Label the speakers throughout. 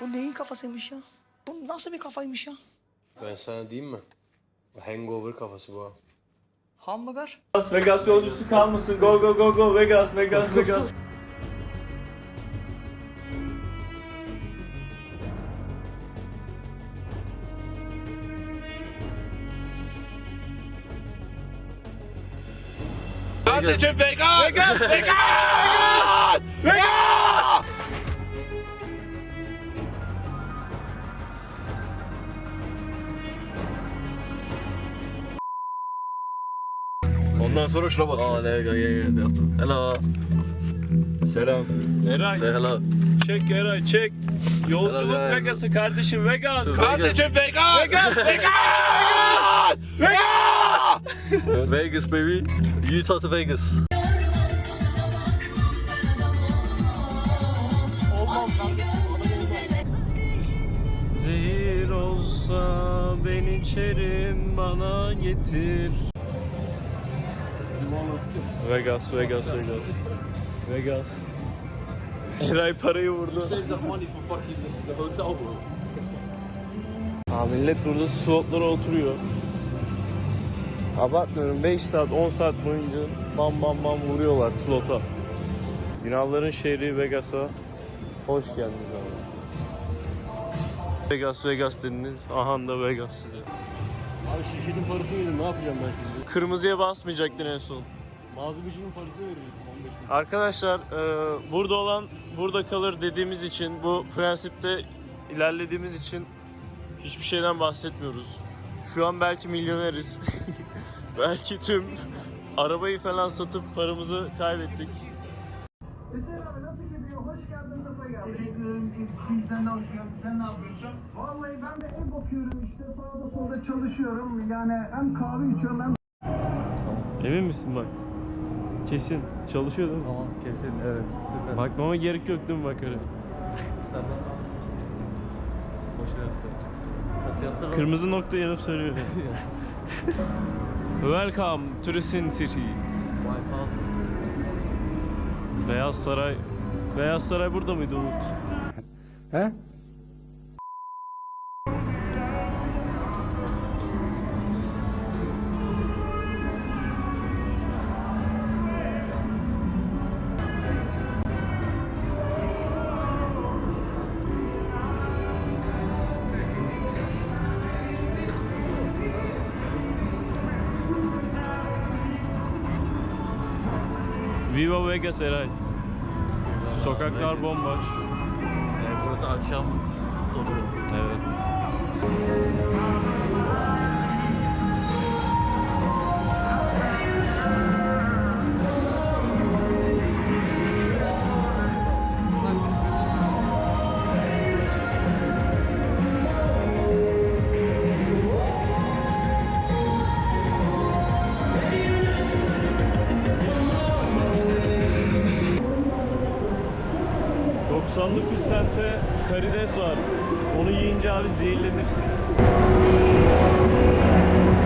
Speaker 1: Bu neyin kafasıymış ya? Bu nasıl bir kafaymış ya?
Speaker 2: Ben sana diyeyim mi? Hangover kafası bu. ha.
Speaker 1: Hamburger.
Speaker 3: Las Vegas yolcusu kalmasın. Go go go go Vegas Vegas Vegas. Kardeşim Vegas! Vegas! Vegas!
Speaker 2: Ondan sonra şuna.
Speaker 4: Yeah, yeah. Delta. Hello.
Speaker 3: Selam. Eray.
Speaker 4: Say hello.
Speaker 3: Çek Eray çek. Yolculuk
Speaker 4: Hello, guys.
Speaker 3: Vegas'a kardeşim Vegas. Kardeşim Vegas. Vegas. Vegas. Vegas.
Speaker 4: Vegas, baby. Utah to Vegas.
Speaker 3: Zehir olsa ben içerim bana getir. Vegas, Vegas, Vegas. Vegas. Eray parayı vurdu. Abi millet burada slotlara oturuyor. Abartmıyorum 5 saat 10 saat boyunca bam bam bam vuruyorlar slota. Günahların şehri Vegas'a hoş geldiniz abi. Vegas Vegas dediniz. Aha da Vegas size.
Speaker 4: Abi şirketin parasını verin. Ne yapacağım ben şimdi?
Speaker 3: Kırmızıya basmayacaktın en son.
Speaker 4: Mağazacının parasını verecektim 15 bin.
Speaker 3: Arkadaşlar e, burada olan burada kalır dediğimiz için bu prensipte ilerlediğimiz için hiçbir şeyden bahsetmiyoruz. Şu an belki milyoneriz. belki tüm arabayı falan satıp paramızı kaybettik.
Speaker 5: Hüseyin abi nasıl gidiyor? Hoş geldin, sefa geldin. Teşekkür ederim. İyiyim, sen ne yapıyorsun? Sen ne yapıyorsun? Vallahi ben de ev bakıyorum işte. Sağda solda çalışıyorum. Yani hem kahve içiyorum hem
Speaker 3: Emin misin bak? Kesin. Çalışıyor değil mi?
Speaker 4: Tamam kesin evet. Süper.
Speaker 3: Bakmama gerek yok değil mi bakara?
Speaker 4: Tamam. Boş ver. Kaç yaptın?
Speaker 3: Kırmızı nokta yanıp söylüyor. Welcome to the Sin City. Beyaz Saray. Beyaz Saray burada mıydı Umut?
Speaker 5: He?
Speaker 3: Viva Vegas Eray. Sokaklar bomboş.
Speaker 4: Evet, burası akşam dolu.
Speaker 3: Evet. Sente karides var. Onu yiyince abi zehirlenirsin.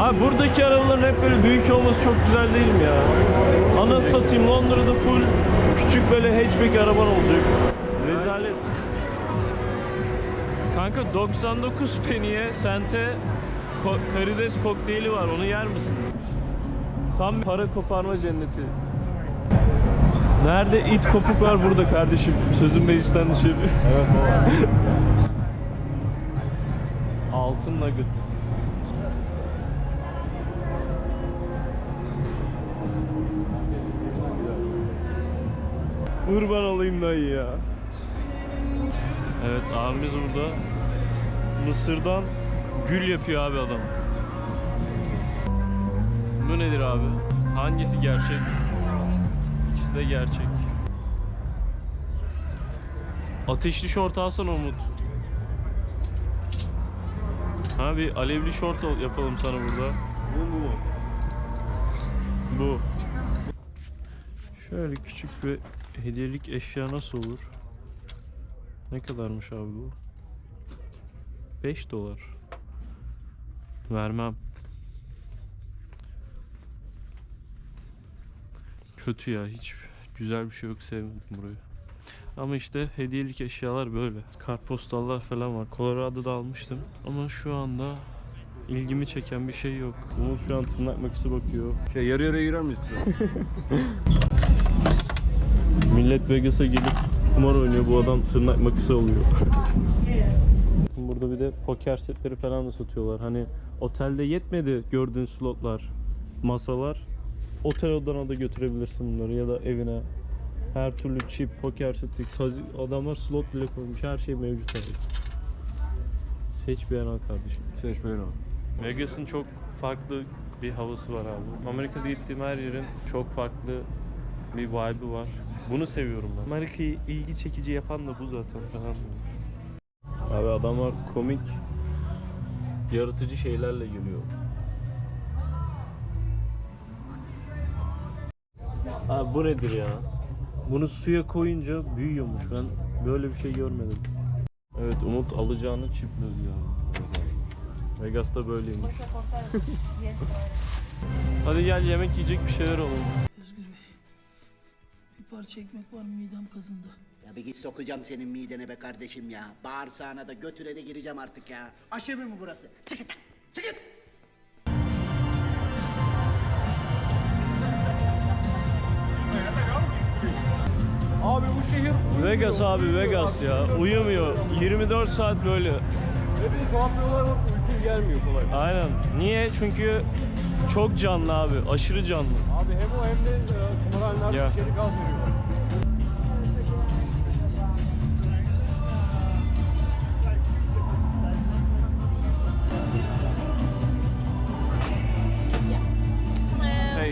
Speaker 3: Abi buradaki arabaların hep böyle büyük olması çok güzel değil mi ya? Ana satayım Londra'da full küçük böyle hatchback araban olacak. Rezalet. Kanka 99 peniye sente karides kokteyli var. Onu yer misin? Tam para koparma cenneti. Nerede it kopuk var burada kardeşim. Sözün meclisten dışarı. Evet Altın nugget. Kurban olayım dayı ya. Evet abimiz burada. Mısırdan gül yapıyor abi adam. Bu nedir abi? Hangisi gerçek? İkisi de gerçek. Ateşli şort alsana Umut. Ha bir alevli şort al- yapalım sana burada. Bu mu? Bu. Şöyle küçük bir hediyelik eşya nasıl olur? Ne kadarmış abi bu? 5 dolar. Vermem. Kötü ya hiç güzel bir şey yok sevmedim burayı. Ama işte hediyelik eşyalar böyle. Kartpostallar falan var. Colorado'da almıştım. Ama şu anda ilgimi çeken bir şey yok. Umut şu an tırnak makası bakıyor.
Speaker 2: Şey yarı yarıya girer miyiz?
Speaker 3: Millet Vegas'a gelip kumar oynuyor. Bu adam tırnak makası alıyor. Burada bir de poker setleri falan da satıyorlar. Hani otelde yetmedi gördüğün slotlar, masalar. Otel odana da götürebilirsin bunları ya da evine. Her türlü chip, poker seti, kazi- adamlar slot bile koymuş. Her şey mevcut abi. Seç beğen al kardeşim.
Speaker 2: Seç böyle
Speaker 3: Vegas'ın çok farklı bir havası var abi. Amerika'da gittiğim her yerin çok farklı bir vibe'ı var. Bunu seviyorum ben. Amerika'yı ilgi çekici yapan da bu zaten falan olmuş. Abi adamlar komik, yaratıcı şeylerle geliyor. Abi bu nedir ya? Bunu suya koyunca büyüyormuş. Ben böyle bir şey görmedim. Evet Umut alacağını çipliyor ya. Vegas'ta böyleymiş. Hadi gel yemek yiyecek bir şeyler alalım.
Speaker 1: Özgür Bey. Bir parça ekmek var midem kazındı.
Speaker 6: Ya bir git sokacağım senin midene be kardeşim ya. Bağırsağına da götüre de gireceğim artık ya. Aşevi mi burası? Çık git lan, çık git.
Speaker 2: Abi bu şehir
Speaker 3: Vegas abi Vegas ya. Uyumuyor. 24 saat böyle.
Speaker 2: ve bir tuhaflıyorlar uyku gelmiyor kolay.
Speaker 3: Aynen. Niye? Çünkü çok canlı abi. Aşırı canlı.
Speaker 2: Abi hem o hem de e, kumarhaneler
Speaker 3: Ya.
Speaker 2: içeri gaz veriyorlar.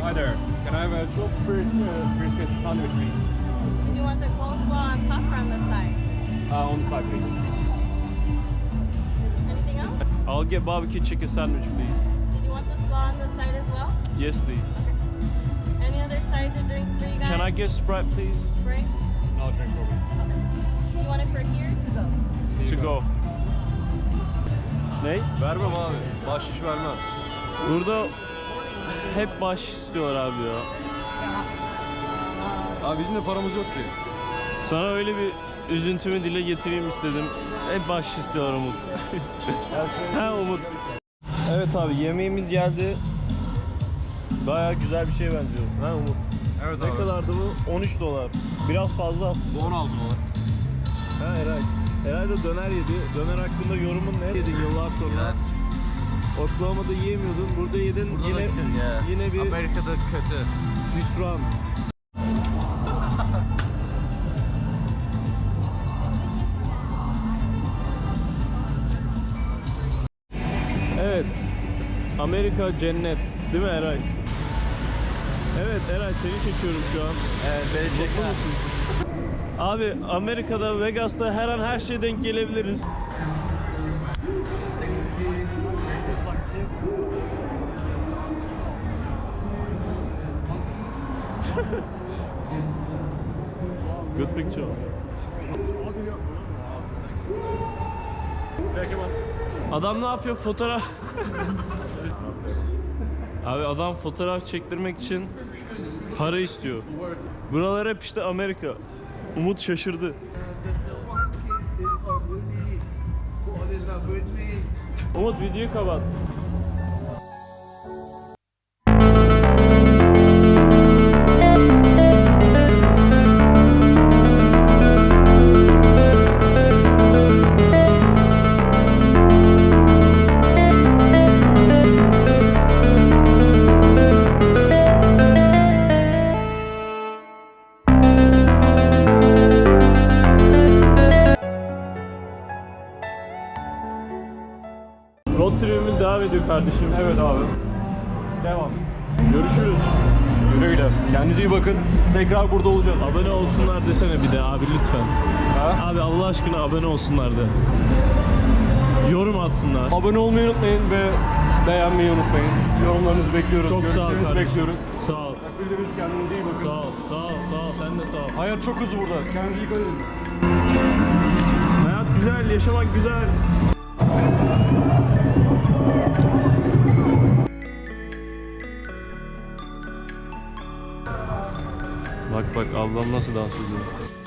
Speaker 2: Hi there. Can I have a 12 brisket, brisket sandwich please?
Speaker 7: Want the coleslaw on top or on the side?
Speaker 2: Uh, on the side please.
Speaker 7: Anything else?
Speaker 3: I'll get barbecue chicken sandwich please.
Speaker 7: Did you want the slaw on the side as well?
Speaker 3: Yes please.
Speaker 7: Any other sides or drinks for you guys?
Speaker 3: Can I get Sprite please?
Speaker 7: Spring?
Speaker 2: No drink for me.
Speaker 7: Do you want it for here or to go?
Speaker 3: To go. Ne?
Speaker 2: Vermem abi. Bahşiş vermem.
Speaker 3: Burada hep baş istiyorlar abi ya.
Speaker 2: Abi bizim de paramız yok ki.
Speaker 3: Sana öyle bir üzüntümü dile getireyim istedim. Hep baş istiyorlar Umut. ha Umut. Evet abi yemeğimiz geldi. Baya güzel bir şey benziyor. Ha Umut.
Speaker 2: Evet
Speaker 3: Ne kadardı bu? 13 dolar. Biraz fazla.
Speaker 2: Bu 16 dolar.
Speaker 3: Ha Eray. Eray da döner yedi. Döner hakkında yorumun ne? Yedin yıllar sonra. Oklahoma'da yiyemiyordun. Burada yedin. yine, yine bir
Speaker 2: Amerika'da kötü.
Speaker 3: hüsran. Amerika cennet. Değil mi Eray? Evet Eray seni çekiyorum şu an. Evet beni çekme. Abi Amerika'da Vegas'ta her an her şeye denk gelebiliriz. Good picture. Adam ne yapıyor? Fotoğraf. Abi adam fotoğraf çektirmek için para istiyor. Buralar hep işte Amerika. Umut şaşırdı. Umut videoyu kapat. Kardeşim.
Speaker 2: Evet abi.
Speaker 3: Devam. Görüşürüz.
Speaker 2: Güle güle. Kendinize iyi bakın. Tekrar burada olacağız.
Speaker 3: Abone olsunlar desene bir de abi lütfen.
Speaker 2: Ha?
Speaker 3: Abi Allah aşkına abone olsunlar de. Yorum atsınlar.
Speaker 2: Abone olmayı unutmayın ve beğenmeyi unutmayın. Yorumlarınızı bekliyoruz.
Speaker 3: Çok sağ ol
Speaker 2: Görüşlerinizi
Speaker 3: kardeşim.
Speaker 2: bekliyoruz.
Speaker 3: Sağ ol.
Speaker 2: Bildiğiniz kendinize iyi bakın.
Speaker 3: Sağ ol. Sağ ol. Sağ ol. Sen de sağ ol.
Speaker 2: Hayat çok hızlı burada. Kendinize dikkat edin.
Speaker 3: Hayat güzel, yaşamak güzel. Bak bak ablam nasıl dans ediyor.